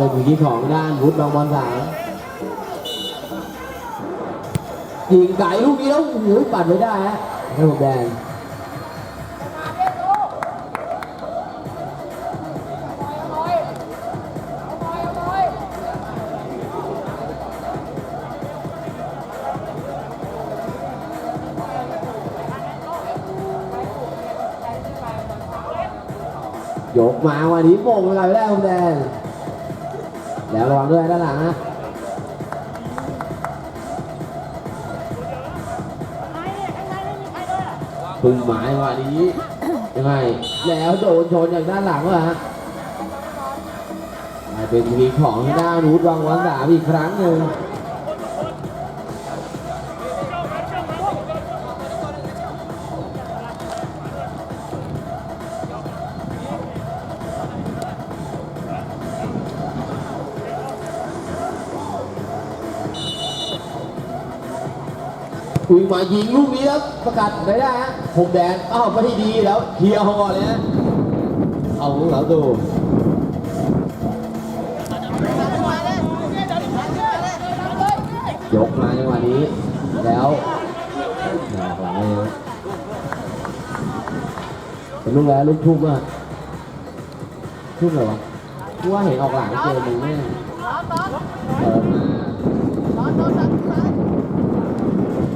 แล้วครึ่งหลังเริ่มนะเป็นอยู่ที่ของด้านวุฒิบางบอลสามยิงไก่ลูกนี้แล้วโอ้โหปัดไม่ได้ฮะให้ผมแดงยกมาวันนี้โป่งอะไรไม่ได้ผมแดง แล้วระวังด้วยด้านหลังนะพึ่งหมายว่านี้ ยังไง แล้วโดนชนจากด้านหลังวะฮะกลายเป็นทีของด้านรูดวังวันสามอีกครั้งหนึ่ง คุยมายิงลูกนี้แล้วประกาศได้ได้ฮะผมแดงอ้าวไม่ได้ดีแล้วเคลียร์เขาก่อนเลยฮะเอาของเราดูยกมาจังหวะนี้ แล้วหลังเลยเป็นลูกแล้วลูกทุ่มอะทุ่มอะไรวะกูว่าเห็นออกหลังเจอมึงแน่เปิดมา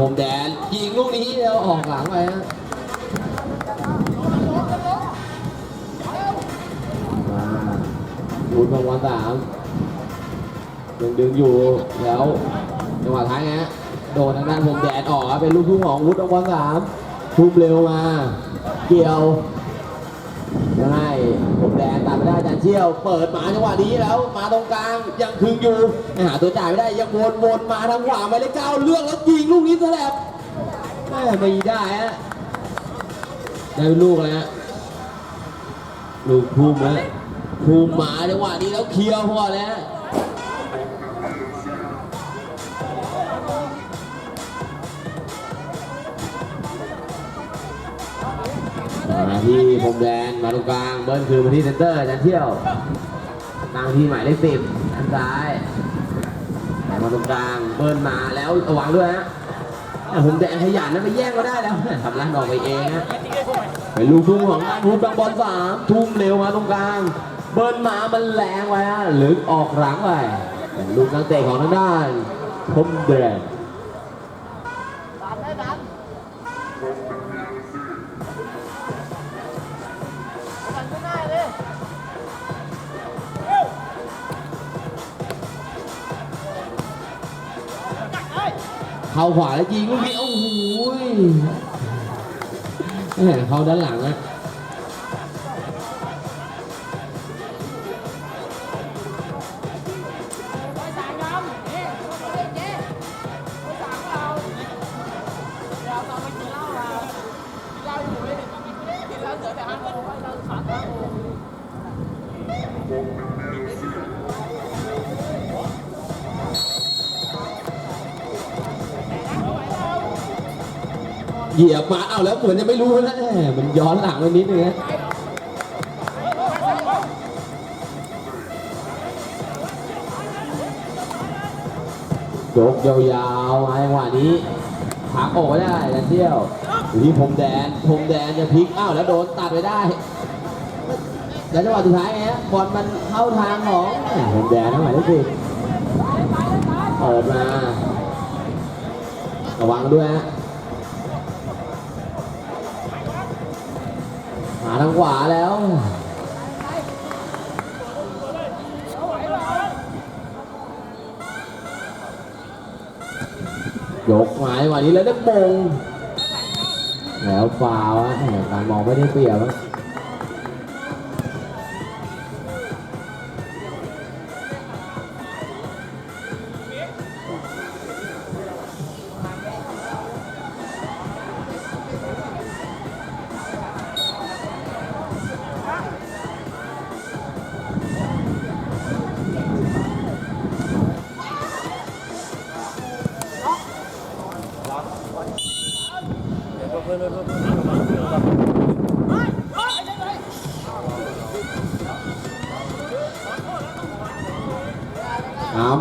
มาผมแดนยิงลูกนี้แล้วออกหลังไปฮะมาลุ้นรางวัลสามดึงดึงอยู่แล้วจังหวะท้ายไงฮะโดนทางด้านผมแดนออกเป็นลูกทุ่งของวุฒิรางวัลสามทุบเร็วมา เกี่ยว ไงผมแดงตัดไม่ได้อาจารย์เชี่ยว เปิดมาจังหวะนี้แล้ว มาตรงกลางยังคึงอยู่หาตัวจ่ายไม่ได้ยังวนวนมาทางขวาหมายเลขเก้าเลือกแล้วยิงลูกนี้ซะแสลบแม่ไม่ได้ฮะได้ลูกแล้วฮะลูกภูมิแล้วภูมิมาจังหวะนี้แล้วเคลียร์พอแล้ว ที่พรมแดนมาตรงกลางเบิ้ลคืนมาที่เซนเตอร์อาจันเที่ยวตั้งที่หมายเลขสิบด้านซ้ายแต่มาตรงกลางเบิ้ลมาแล้วระวังด้วยฮะผมแดงขยันนะไปแย่งก็ได้แล้วทำร้านออกไปเองฮะเป็นลูกทุ่งของด้านทูบางบอลสามทุ่มเร็วมาตรงกลาง เบิ้ลมามันแรงไว้ฮะลึกอออกหลังไปลูกนักเตะของทางด้านพรมแดน เข้าขวาแล้วยิงลูกนี้โอ้โหแหมเข้าด้านหลังอะ เหยียบมาเอาแล้วเหมือนจะไม่รู้นะแหมมันย้อนหลังไปนิดนึงนะยกยาวๆมาจังหวะนี้ผักออกไม่ได้แดนเที่ยวอยู่ที่พรมแดนพรมแดนจะพลิกอ้าวแล้วโดนตัดไปได้ แล้วจังหวะสุดท้ายไงฮะบอลมันเข้าทางของแหม่พรมแดนทั้งหมายเลขสิเปิดมาระวังด้วยฮะ มาทางขวาแล้วยกหมายวันนี้แล้วได้มงแล้วฟาวะการมองไม่ได้เปรียบฮะ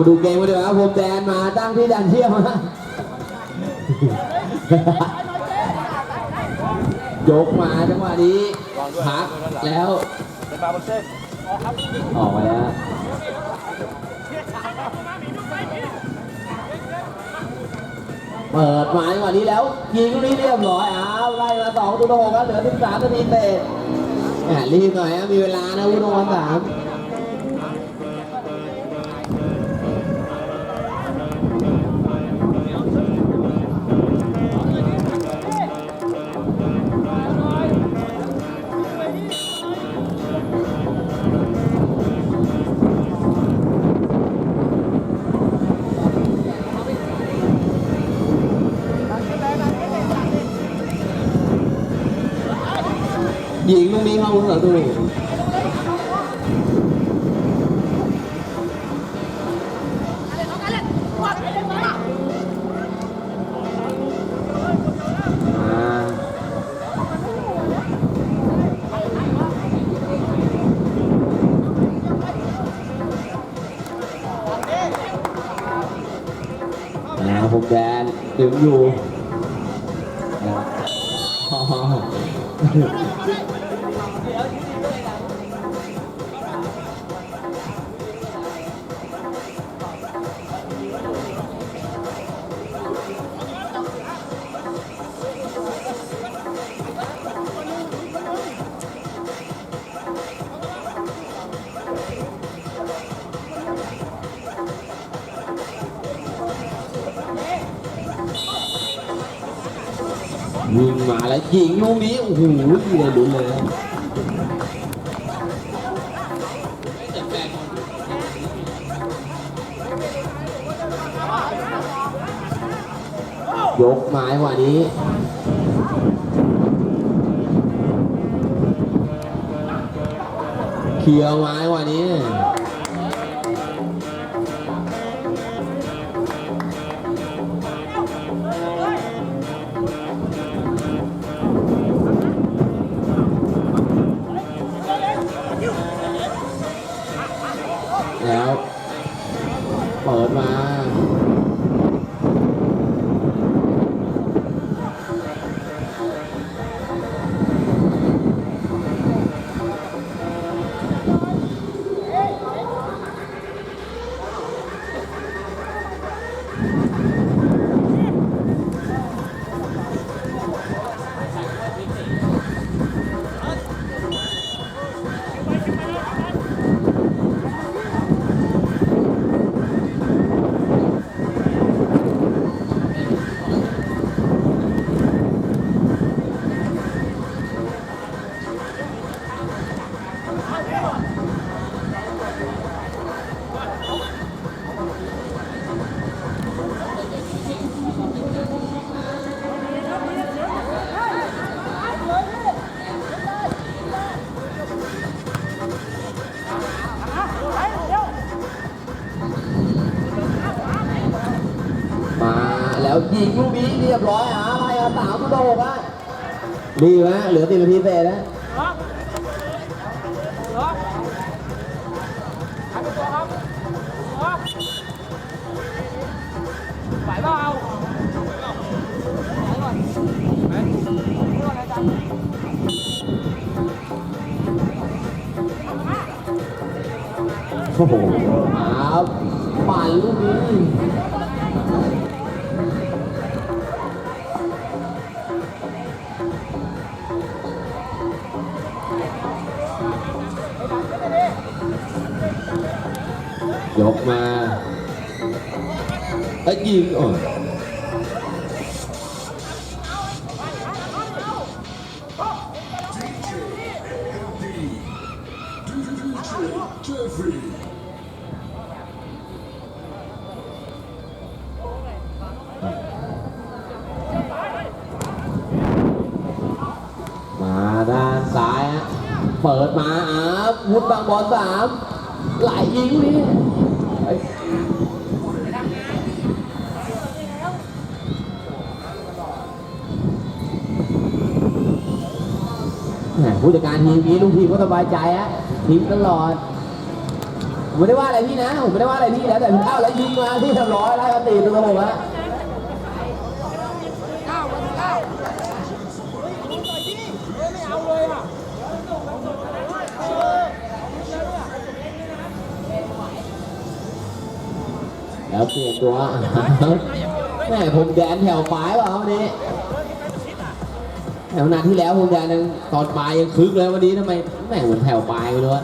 ดูเกมกันดีกว่าครับผมแดนมาตั้งที่ดันเทียมฮะยกมาจังหวะนี้พักแล้วออกมาแล้วเปิดมาจังหวะนี้แล้วยิงนี้เรียบร้อยอ้าวไล่มาสองตัวโดครับเหลือสิบสามนาทีเตะแหมรีบหน่อยมีเวลานะวุฒิวันสาม ยิงลูกนี้เข้ามุมประตู มาแล้วยิงลูกนี้โอ้โหเลยลุ้นเลยยกไม้กว่านี้ เคลียร์ไม้กว่านี้ ยิงลูกนี้เรียบร้อยหาอะไรอะสามตัวโดกอะดีไหมเหลือสิบนาทีเศษแล้วไหวเปล่าโอ้โหอาปั่นลูกนี้ ยกมาไอ้ยิงอ้ย ผู้จัดการทีมนี้ลูกทีมก็สบายใจฮะทีมตลอดผมไม่ได้ว่าอะไรพี่นะผมไม่ได้ว่าอะไรพี่แล้วแต่อ้าแล้วยิงมาที่ทำร้อยไล่มาตีตัวผมอะแล้วเปลี่ยนตัวแม่ผมแดนแถวปลายเปล่าวันนี้ แถวนาที่แล้วผมแดนยังตอนปลายยังคึกเลยวันนี้ทำไมแม่เหมือนแถวปลายไปเลยวะ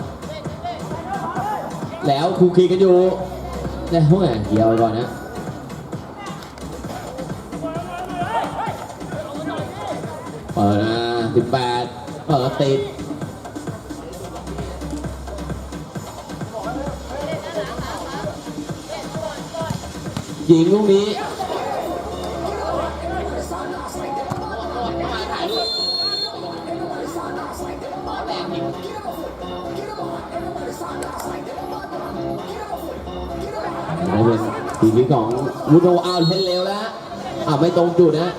แล้วคูคีกันอยู่เนี่ยพวกเนี่ยเกียวไปก่อนนะเปิดนะสิบแปดเปิดติดยิงลูกนี้ ทีนี้ของวูโดเอาเล่นเร็วแล้วฮะอ่าไม่ตรงจุดนะ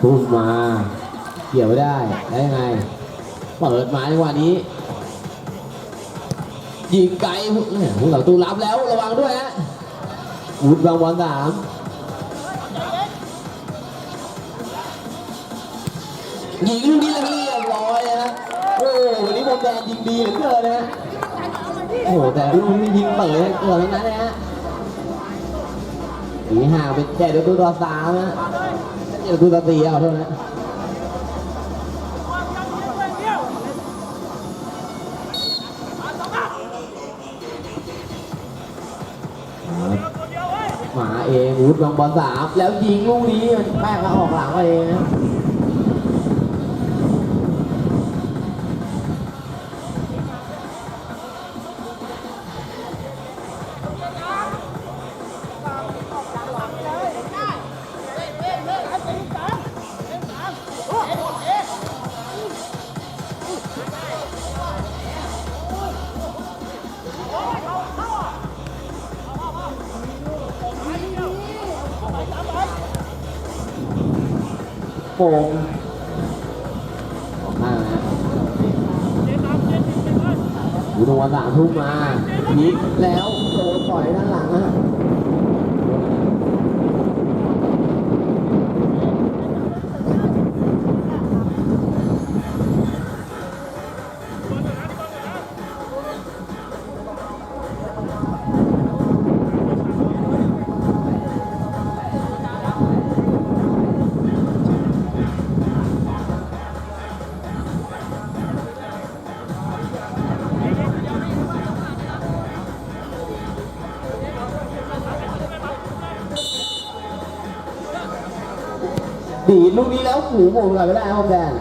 พุ่งมา เกี่ยวไม่ได้ได้ยังไง เปิดมาในวันนี้ยิงไกลเนี่ยผู้หลังตูรับแล้วระวังด้วยฮะวุดบางบอลสามยิงลูกนี้เรียบร้อยนะโอ้วันนี้บอลแดงยิงดีเหลือเกินนะฮะโอ้แต่ลูกนี้ยิงเปิดเกิดทั้งนั้นนะฮะหนีห่างเป็นแค่เดียวตัวต่อสามนะเดี๋ยวตัวต่อสี่เอาเท่านั้น เองวุฒลงบอลสามแล้วยิงลูกนี้มันแป้งมาออกหลังไปเอง โป่งออกมางนะวุฒลงบอลสามทุ่มมายิงแล้วโดนต่อยด้านหลังนะ ลูกนี้แล้วหูโป่งเลยไม่ได้ครับแดน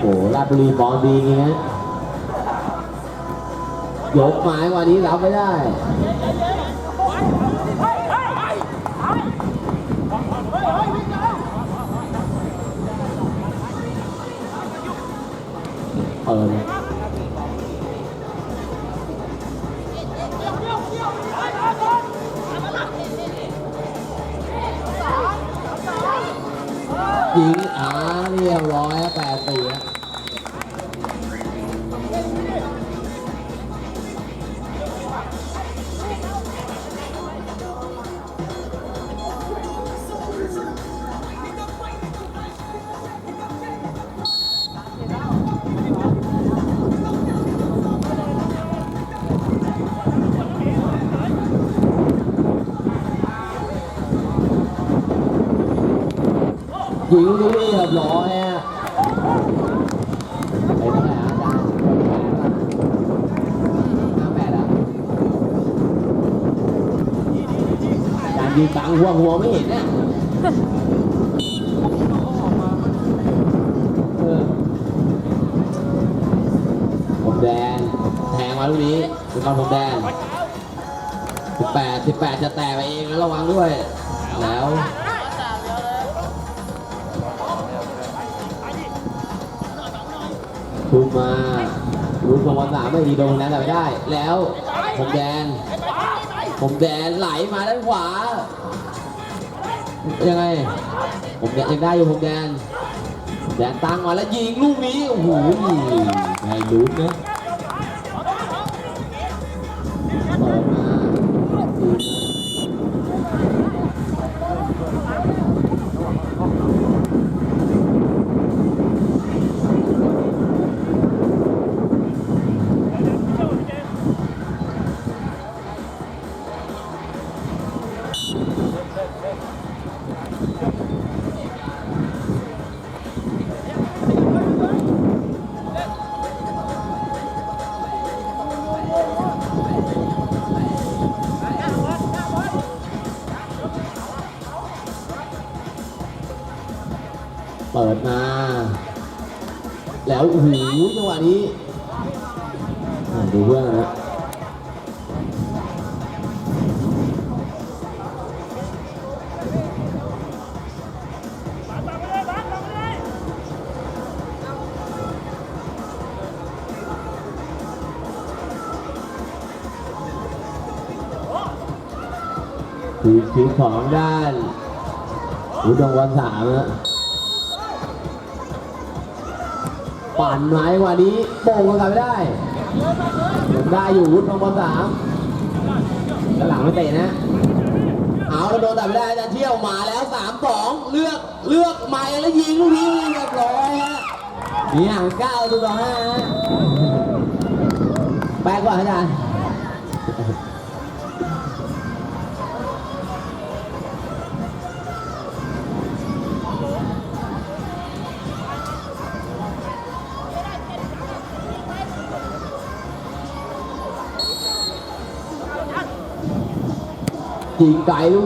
โอ้โหราชบุรีบอลดีงเงี้ยยกไม้วันนี้รับไม่ได้เปิด ยิงลูกนี้เรียบร้อยอะไปเท่าไหร่อะอาจารย์ห้าแปดอะอาจารย์ยืนบังหัวหัวไม่เห็นน่ะเออผมแดงแทงมาลูกนี้เป็นบอลผมแดงสิบแปดสิบแปดจะแตกไปเองนะระวังด้วย แล้ว มาลูกของวันสามไม่ดีโดนแล้วแต่ไม่ได้ แล้วผมแดนผมแดนไหลมาด้านขวา ยังไง ผมแดนยังได้อยู่ผมแดนแดนตั้งมาแล้วยิงลูกนี้โอ้โหไงลุ้นนะ แล้วโอ้โหจังหวะนี้ดูเพื่อนนะทีมทีมของด้านอุดมวันสามนะ ปั่นไม้วันนี้โป่งกันไม่ได้ได้อยู่วุฒิพงศ์สามด้านหลังไม่เตะนะเอาแล้วโดนแต่ไม่ได้จะเที่ยวมาแล้วสามสองเลือกเลือกไม่แล้วยิงลูกนี้เรียบร้อยฮะนี่ห่างเก้าตัวต่อห้าฮะแปลกกว่าอาจารย์ ยิงไกลลู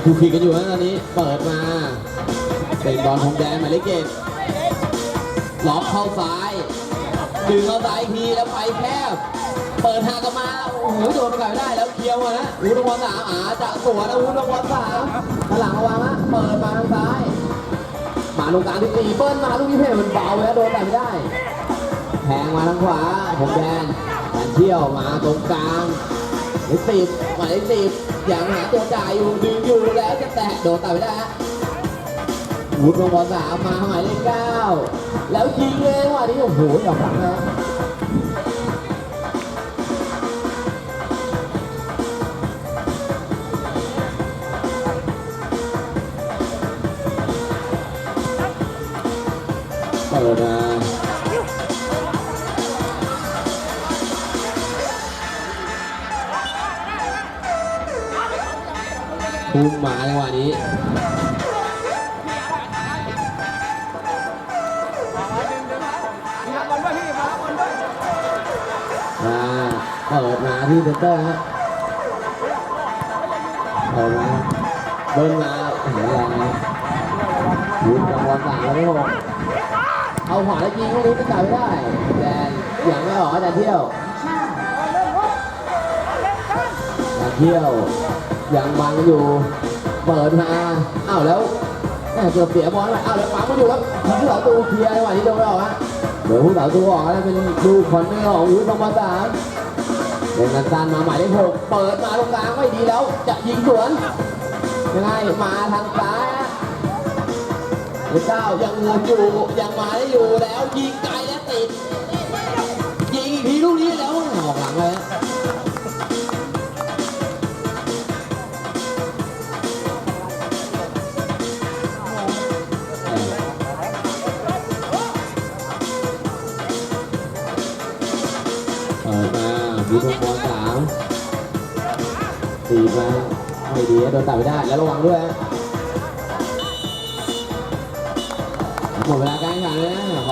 ยังคุกคีกันอยู่นะตอนนี้ เปิดมาเป็นบอลของแดนหมายเลขเจ็ดล็อกเข้าซ้ายดึงเข้าซ้ายอีกทีแล้วไปแคบ เปิดหากลับมา โอ้โหโดนไปก่อนไม่ได้แล้วเคลียวมานะอูตงวันสามอาจะสวนนะอูตงวันสามข้าหลังระวังนะเปิดมาทางซ้าย มาตรงกลางที่สี่เปิ้ลมาลูกนี้เพลมันเบาแล้วโดนแต่ไม่ได้ แทงมาทางขวาผมแดนแดนเที่ยวมาตรงกลาง เลขสิบหมายเลขสิบอย่างหาตัวจ่ายอยู่ดึงอยู่แล้วจะแตะโดนแต่ไม่ได้ฮะวุฒิลงบอลสามมาหมายเลขเก้าแล้วยิงเลยว่ะนี่โอ้โหหยอกหลังนะ พุ่งมาจังหวะนี้มีรับบอลด้วยพี่มารับบอลด้วยอ่าเปิดมาที่เซนเตอร์ฮะเปิดมาเบิ้ลมาโอ้โหแรงนะวุ้นรางวัลสามแล้วไม่หกเอาขวาแล้วยิงลูกนี้ไม่จ่ายไม่ได้แดนอย่างไม่ออแต่เที่ยวแต่เที่ยว ยังบังอยู่ เปิดมา อ้าวแล้วแม่เกือบเสียบอลไปอ้าวแล้วปั๊มาอยู่แล้วผู้สาวตูเคลียร์จังหวะนี้โดนไม่ออกฮะเดี๋ยวผู้สาวตูออกแล้วเป็นลูกคนไม่ออกวุ้นรางวัลสามเล่นกันซันมาหมายเลขหกเปิดมาตรงกลางไม่ดีแล้ว จะยิงสวนยังไงมาทางซ้ายเลขเก้ายังวนอยู่ยังมาได้อยู่แล้วยิงไกลและติด ดีมาไม่ดีโดนตัดไปได้แล้วระวังด้วยหมดเวลาการแข่งขันแล้ว